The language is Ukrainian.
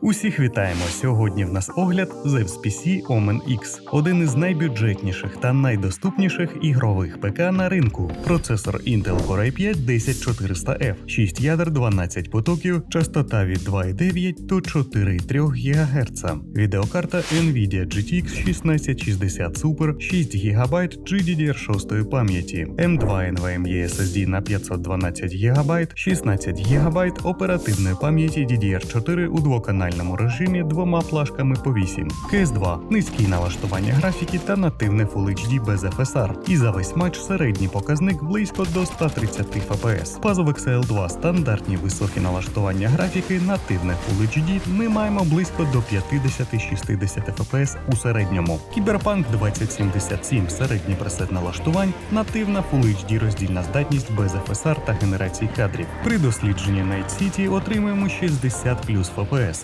Усіх вітаємо! Сьогодні в нас огляд Zeus PC Omen X, один із найбюджетніших та найдоступніших ігрових ПК на ринку. Процесор Intel Core i5 10400F, 6 ядер, 12 потоків, частота від 2,9 до 4,3 ГГц. Відеокарта Nvidia GTX 1660 Super 6 ГБ GDDR6 пам'яті, M2 NVMe SSD на 512 ГБ, 16 ГБ оперативної пам'яті DDR4 у двоканальному режимі двома флажками по 8, CS2, низькі налаштування графіки та нативне Full HD без FSR. І за весь матч середній показник близько до 130 FPS. Пазов XL2 стандартні високі налаштування графіки, нативне Full HD ми маємо близько до 50-60 FPS у середньому. Кіберпанк 2077 середній пресет налаштувань, нативна Full HD роздільна здатність без FSR та генерації кадрів. При дослідженні Night City отримуємо 60 плюс FPS.